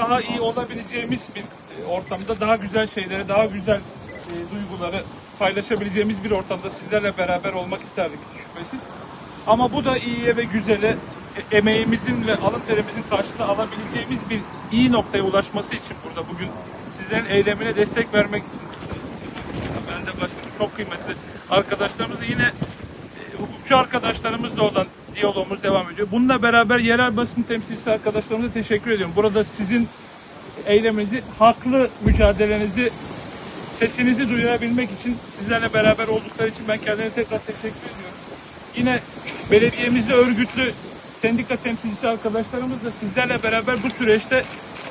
daha iyi olabileceğimiz bir e, ortamda daha güzel şeyleri, daha güzel e, duyguları paylaşabileceğimiz bir ortamda sizlerle beraber olmak isterdik şüphesiz. Ama bu da iyiye ve güzele e, emeğimizin ve alın terimizin karşılığını alabileceğimiz bir iyi noktaya ulaşması için burada bugün sizlerin eylemine destek vermek için ben de başkanım çok kıymetli arkadaşlarımız yine e, hukukçu arkadaşlarımızla olan diyalogumuz devam ediyor. Bununla beraber yerel basın temsilcisi arkadaşlarımıza teşekkür ediyorum. Burada sizin eyleminizi, haklı mücadelenizi, sesinizi duyurabilmek için sizlerle beraber oldukları için ben kendilerine tekrar teşekkür ediyorum. Yine belediyemizde örgütlü sendika temsilcisi arkadaşlarımız da sizlerle beraber bu süreçte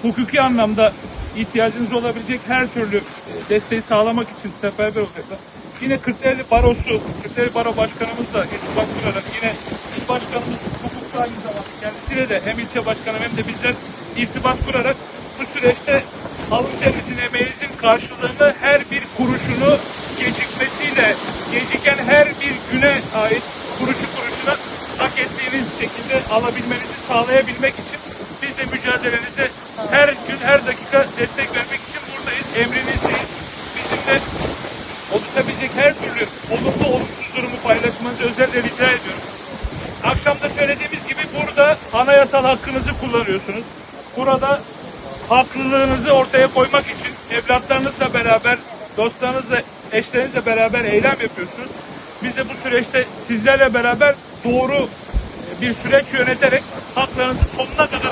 hukuki anlamda ihtiyacınız olabilecek her türlü e, desteği sağlamak için seferber olacaklar. Yine Kırklareli Barosu, Kırklareli Baro Başkanımızla irtibat kurarak yine il başkanımız hukukçu aynı zamanda kendisiyle de hem ilçe başkanı hem de bizler irtibat kurarak bu süreçte alın terimizin emeğinizin karşılığını her bir kuruşunu gecikmesiyle geciken her bir güne ait kuruşu kuruşuna hak ettiğiniz şekilde alabilmenizi sağlayabilmek için biz de mücadelenize her destek vermek için buradayız. Emrinizdeyiz. Bizim de oluşabilecek her türlü olumlu olumsuz durumu paylaşmanızı özellikle rica ediyorum. Akşamda söylediğimiz gibi burada anayasal hakkınızı kullanıyorsunuz. Burada haklılığınızı ortaya koymak için evlatlarınızla beraber, dostlarınızla, eşlerinizle beraber eylem yapıyorsunuz. Biz de bu süreçte sizlerle beraber doğru bir süreç yöneterek haklarınızı sonuna kadar için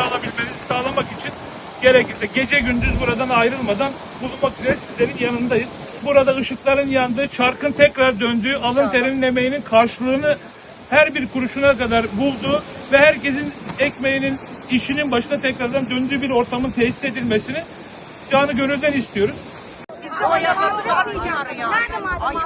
gerekirse gece gündüz buradan ayrılmadan bulunmak üzere sizlerin yanındayız. Burada ışıkların yandığı, çarkın tekrar döndüğü, alın terinin emeğinin karşılığını her bir kuruşuna kadar bulduğu ve herkesin ekmeğinin, işinin başına tekrardan döndüğü bir ortamın tesis edilmesini canı gönülden istiyoruz. Ama yapamayacağını ya. Nerede madem Ay,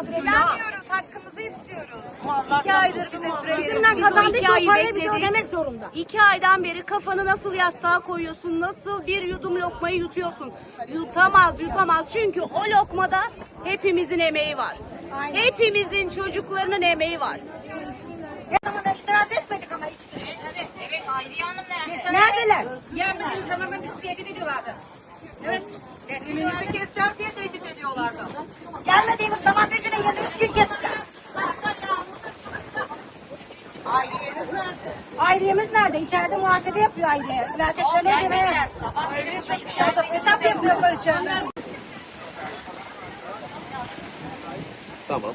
veriyorsunuz. kazandık İki o ayı parayı bize bekledik. ödemek zorunda. İki aydan beri kafanı nasıl yastığa koyuyorsun, nasıl bir yudum lokmayı yutuyorsun? Yutamaz, yutamaz. Çünkü o lokmada hepimizin emeği var. Aynen. Hepimizin çocuklarının emeği var. Ne zaman itiraz etmedik ama hiç. Evet, evet Hayriye Hanım nerede? Neredeler? Gelmediğiniz zaman bizi tehdit ediyorlardı. Evet. Ümidimizi keseceğiz diye tehdit ediyorlardı. Gelmediğimiz zaman bir güne yedi üç gün gittiler. Ailemiz nerede? İçeride muhasebe yapıyor aile. Vereceklerini ödemeye. Hesap yapıyor barışlarına. Tamam.